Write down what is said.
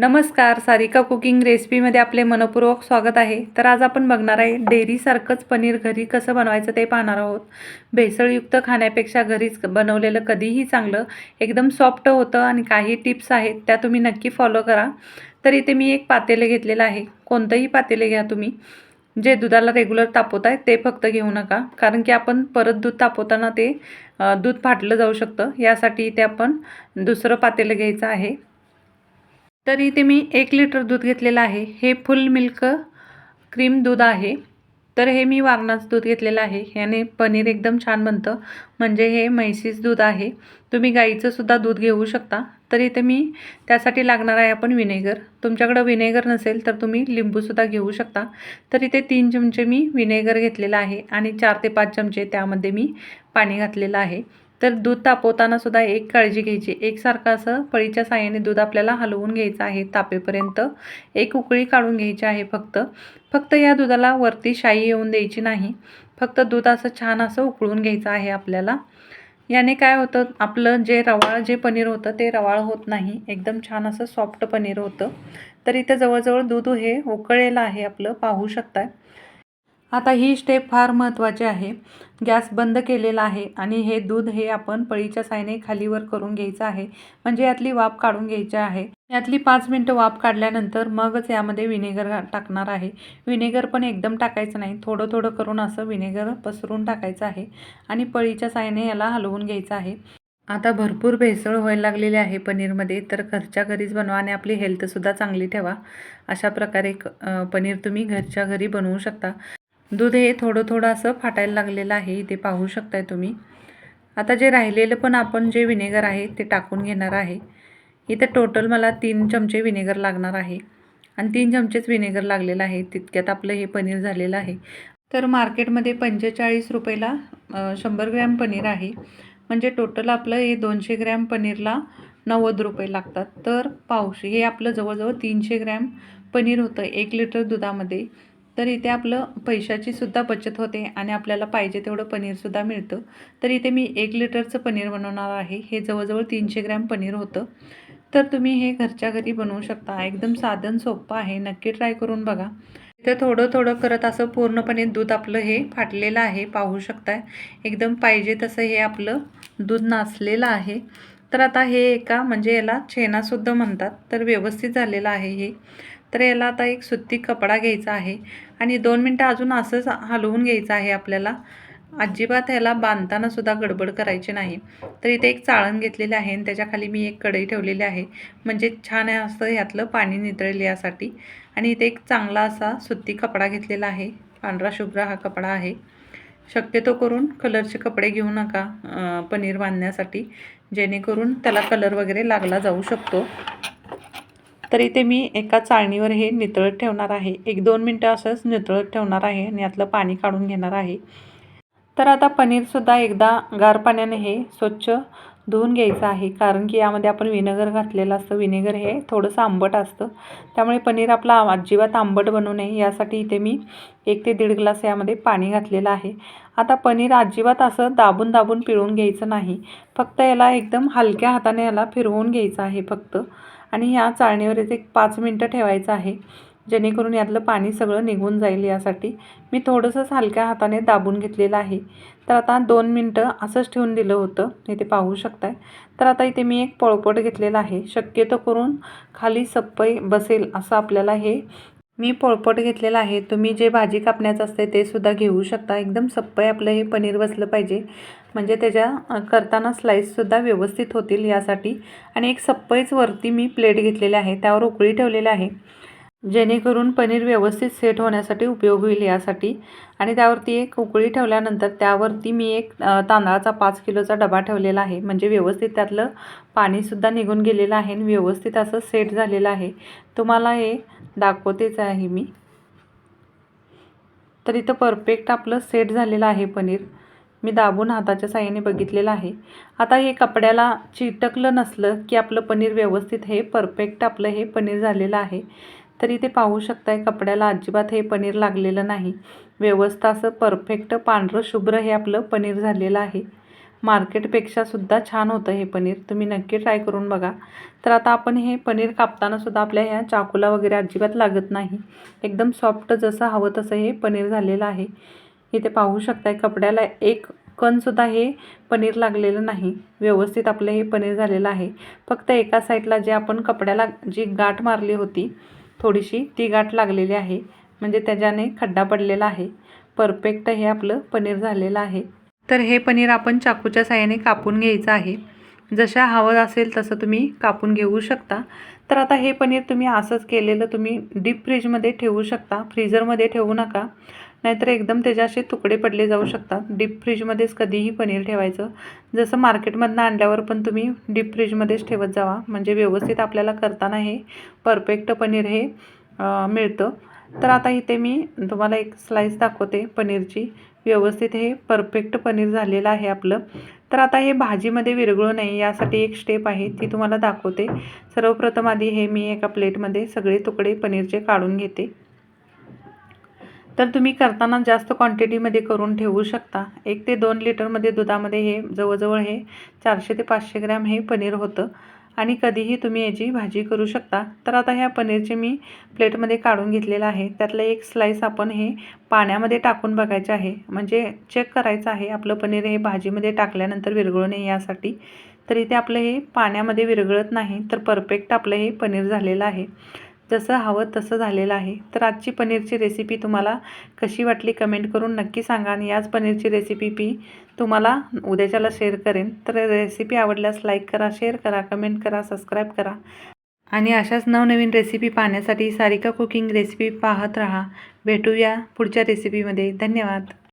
नमस्कार सारिका कुकिंग रेसिपीमध्ये आपले मनपूर्वक स्वागत आहे. तर आज आपण बघणार आहे डेअरीसारखंच पनीर घरी कसं बनवायचं ते पाहणार आहोत. भेसळयुक्त खाण्यापेक्षा घरीच बनवलेलं कधीही चांगलं एकदम सॉफ्ट होतं आणि काही टिप्स आहेत त्या तुम्ही नक्की फॉलो करा. तर इथे मी एक पातेले घेतलेलं आहे. कोणतंही पातेले घ्या तुम्ही. जे दुधाला रेग्युलर तापवत आहे ते फक्त घेऊ नका. कारण की आपण परत दूध तापवताना ते दूध फाटलं जाऊ शकतं. यासाठी इथे आपण दुसरं पातेलं घ्यायचं आहे. तर इथे मी एक लिटर दूध घेतलेलं आहे. हे फुल मिल्क क्रीम दूध आहे. तर हे मी वारणाचं दूध घेतलेलं आहे. ह्याने पनीर एकदम छान बनतं. म्हणजे हे म्हैसीच दूध आहे. तुम्ही गाईचंसुद्धा दूध घेऊ शकता. तर इथे मी त्यासाठी लागणार आहे आपण विनेगर. तुमच्याकडं विनेगर नसेल तर तुम्ही लिंबूसुद्धा घेऊ शकता. तर इथे तीन चमचे मी विनेगर घेतलेलं आहे. आणि चार ते पाच चमचे त्यामध्ये मी पाणी घातलेलं आहे. तर दूध तापवताना सुद्धा एक काळजी घ्यायची. एकसारखं असं पळीच्या साह्याने दूध आपल्याला हलवून घ्यायचं आहे तापेपर्यंत. एक उकळी काढून घ्यायची आहे फक्त. फक्त या दुधाला वरती शाई येऊन द्यायची नाही. फक्त दूध असं छान असं उकळून घ्यायचं आहे आपल्याला. याने काय होतं? आपलं जे रवाळ जे पनीर होतं ते रवाळ होत नाही. एकदम छान असं सॉफ्ट पनीर होतं. तर इथं जवळजवळ दूध हे उकळलेलं आहे आपलं. पाहू शकताय. आता ही स्टेप फार महत्त्वाची आहे. गॅस बंद केलेला आहे आणि हे दूध हे आपण पळीच्या सायने खालीवर करून घ्यायचं आहे. म्हणजे यातली वाफ काढून घ्यायची आहे. यातली पाच मिनटं वाफ काढल्यानंतर मगच यामध्ये विनेगर घा- टाकणार आहे. विनेगर पण एकदम टाकायचं नाही. थोडं थोडं करून असं विनेगर पसरून टाकायचं आहे आणि पळीच्या सायने याला हलवून घ्यायचं आहे. आता भरपूर भेसळ व्हायला लागलेली आहे पनीरमध्ये. तर घरच्या घरीच बनवा आणि आपली हेल्थसुद्धा चांगली ठेवा. अशा प्रकारे क- पनीर तुम्ही घरच्या घरी बनवू शकता. दूध हे थोडं थोडं असं फाटायला लागलेलं आहे. इथे पाहू शकताय तुम्ही. आता जे राहिलेलं पण आपण जे विनेगर आहे ते टाकून घेणार आहे. इथं टोटल मला तीन चमचे विनेगर लागणार आहे. आणि तीन चमचेच विनेगर लागलेलं आहे. तितक्यात आपलं हे पनीर झालेलं आहे. तर मार्केटमध्ये पंचेचाळीस रुपयाला शंभर ग्रॅम पनीर आहे. म्हणजे टोटल आपलं हे दोनशे ग्रॅम पनीरला नव्वद रुपये लागतात. तर पावशे हे आपलं जवळजवळ तीनशे ग्रॅम पनीर होतं एक लिटर दुधामध्ये. तर इथे आपलं पैशाची सुद्धा बचत होते आणि आपल्याला पाहिजे तेवढं पनीरसुद्धा मिळतं. तर इथे मी एक लिटरचं पनीर बनवणार आहे. हे जवळजवळ तीनशे ग्रॅम पनीर होतं. तर तुम्ही हे घरच्या घरी बनवू शकता. एकदम साधन सोपं आहे. नक्की ट्राय करून बघा. इथं थोडं थोडं करत असं पूर्णपणे दूध आपलं हे फाटलेलं आहे. पाहू शकताय. एकदम पाहिजे तसं हे आपलं दूध नाचलेलं आहे. तर आता हे एका म्हणजे याला छेनासुद्धा म्हणतात. तर व्यवस्थित झालेलं आहे हे. तर याला आता एक सुती कपडा घ्यायचा आहे आणि दोन मिनटं अजून असंच हलवून घ्यायचं आहे आपल्याला. अजिबात ह्याला बांधतानासुद्धा गडबड करायची नाही. तर इथे एक चाळण घेतलेली आहे आणि त्याच्याखाली मी एक कढई ठेवलेली आहे. म्हणजे छान आहे असं ह्यातलं पाणी नितळेल यासाठी. आणि इथे एक चांगला असा सुत्ती कपडा घेतलेला आहे. पांढरा शुभ्र हा कपडा आहे. शक्यतो करून कलरचे कपडे घेऊ नका पनीर बांधण्यासाठी. जेणेकरून त्याला कलर वगैरे लागला जाऊ शकतो. तर इथे मी एका चाळणीवर हे नितळत ठेवणार आहे. एक दोन मिनटं असंच नितळत ठेवणार आहे आणि यातलं पाणी काढून घेणार आहे. तर आता पनीरसुद्धा एकदा गार पाण्याने हे स्वच्छ धुवून घ्यायचं आहे. कारण की यामध्ये आपण विनेगर घातलेलं असतं. विनेगर हे थोडंसं आंबट असतं. त्यामुळे पनीर आपला अजिबात आंबट बनू नये. यासाठी इथे मी एक ते दीड ग्लास यामध्ये पाणी घातलेलं आहे. आता पनीर अजिबात असं दाबून दाबून पिळून घ्यायचं नाही. फक्त याला एकदम हलक्या हाताने याला फिरवून घ्यायचं आहे फक्त. आणि ह्या चाळणीवर एक पाच मिनटं ठेवायचं आहे. जेणेकरून यातलं पाणी सगळं निघून जाईल यासाठी. मी थोडंसंच हलक्या हाताने दाबून घेतलेलं आहे. तर आता दोन मिनटं असंच ठेवून दिलं होतं. इथे पाहू शकताय. तर आता इथे मी एक पळपट घेतलेला आहे. शक्यतो करून खाली सप्पई बसेल असं आपल्याला हे मी पोळपट घेतलेलं आहे. तुम्ही जे भाजी कापण्याचं असते ते सुद्धा घेऊ शकता. एकदम सप्पई आपलं हे पनीर बसलं पाहिजे. म्हणजे त्याच्या करताना स्लाईससुद्धा व्यवस्थित होतील यासाठी. आणि एक सप्पईच वरती मी प्लेट घेतलेली आहे. त्यावर उकळी ठेवलेली आहे. जेणेकरून पनीर व्यवस्थित सेट होण्यासाठी उपयोग होईल यासाठी. आणि त्यावरती एक उकळी ठेवल्यानंतर त्यावरती मी एक तांदळाचा पाच किलोचा डबा ठेवलेला आहे. म्हणजे व्यवस्थित त्यातलं पाणीसुद्धा निघून गेलेलं आहे आणि व्यवस्थित असं सेट झालेलं आहे. तुम्हाला हे दाखवतेच आहे मी. तर इथं परफेक्ट आपलं सेट झालेलं आहे पनीर. मी दाबून हाताच्या साह्याने बघितलेलं आहे. आता हे कपड्याला चिटकलं नसलं की आपलं पनीर व्यवस्थित हे परफेक्ट आपलं हे पनीर झालेलं आहे. तर इथे पाहू शकताय कपड्याला अजिबात हे पनीर लागलेलं नाही. व्यवस्था असं परफेक्ट पांढरं शुभ्र हे आपलं पनीर झालेलं आहे. मार्केटपेक्षा सुद्धा छान होतं हे पनीर. तुम्ही नक्की ट्राय करून बघा. तर आता आपण हे पनीर कापताना सुद्धा आपल्या ह्या चाकूला वगैरे अजिबात लागत नाही. एकदम सॉफ्ट जसं हवं तसं हे पनीर झालेलं आहे. इथे पाहू शकताय कपड्याला एक कणसुद्धा हे पनीर लागलेलं नाही. व्यवस्थित आपलं हे पनीर झालेलं आहे. फक्त एका साईडला जे आपण कपड्याला जी गाठ मारली होती थोडीशी ती गाठ लागलेली आहे. म्हणजे त्याच्याने खड्डा पडलेला आहे. परफेक्ट हे आपलं पनीर झालेलं आहे. तर हे पनीर आपण चाकूच्या साह्याने कापून घ्यायचं आहे. जशा हवं असेल तसं तुम्ही कापून घेऊ शकता. तर आता हे पनीर तुम्ही असंच केलेलं तुम्ही डीप फ्रीजमध्ये ठेवू शकता. फ्रीझरमध्ये ठेवू नका. नाहीतर एकदम त्याचे असे तुकडे पडले जाऊ शकतात. डीप फ्रीजमध्येच कधीही पनीर ठेवायचं. जसं मार्केटमधनं आणल्यावर पण तुम्ही डीप फ्रीजमध्येच ठेवत जावा. म्हणजे व्यवस्थित आपल्याला करताना हे परफेक्ट पनीर हे मिळतं. तर आता इथे मी तुम्हाला एक स्लाईस दाखवते पनीरची. व्यवस्थित हे परफेक्ट पनीर झालेलं आहे आपलं. तर आता हे भाजीमध्ये विरघळू नये यासाठी एक स्टेप आहे ती तुम्हाला दाखवते. सर्वप्रथम आधी हे मी एका प्लेटमध्ये सगळे तुकडे पनीरचे काढून घेते. तर तुम्ही करताना जास्त क्वांटिटीमध्ये करून ठेवू शकता. एक ते दोन लिटरमध्ये दुधामध्ये हे जवळजवळ हे चारशे ते पाचशे ग्रॅम हे पनीर होतं. आणि कधीही तुम्ही याची भाजी करू शकता. तर आता ह्या पनीरचे मी प्लेटमध्ये काढून घेतलेलं आहे. त्यातलं एक स्लाईस आपण हे पाण्यामध्ये टाकून बघायचे आहे. म्हणजे चेक करायचं आहे. आपलं पनीर हे भाजीमध्ये टाकल्यानंतर विरघळू नये यासाठी. तर इथे आपलं हे पाण्यामध्ये विरघळत नाही. तर परफेक्ट आपलं हे पनीर झालेलं आहे. जसं हवं तसं झालेलं आहे. तर आजची पनीरची रेसिपी तुम्हाला कशी वाटली कमेंट करून नक्की सांगा आणि याच पनीरची रेसिपी मी तुम्हाला उद्याच्याला शेअर करेन. तर रेसिपी आवडल्यास लाईक करा शेअर करा कमेंट करा सबस्क्राईब करा. आणि अशाच नवनवीन रेसिपी पाहण्यासाठी सारिका कुकिंग रेसिपी पाहत राहा. भेटूया पुढच्या रेसिपीमध्ये धन्यवाद.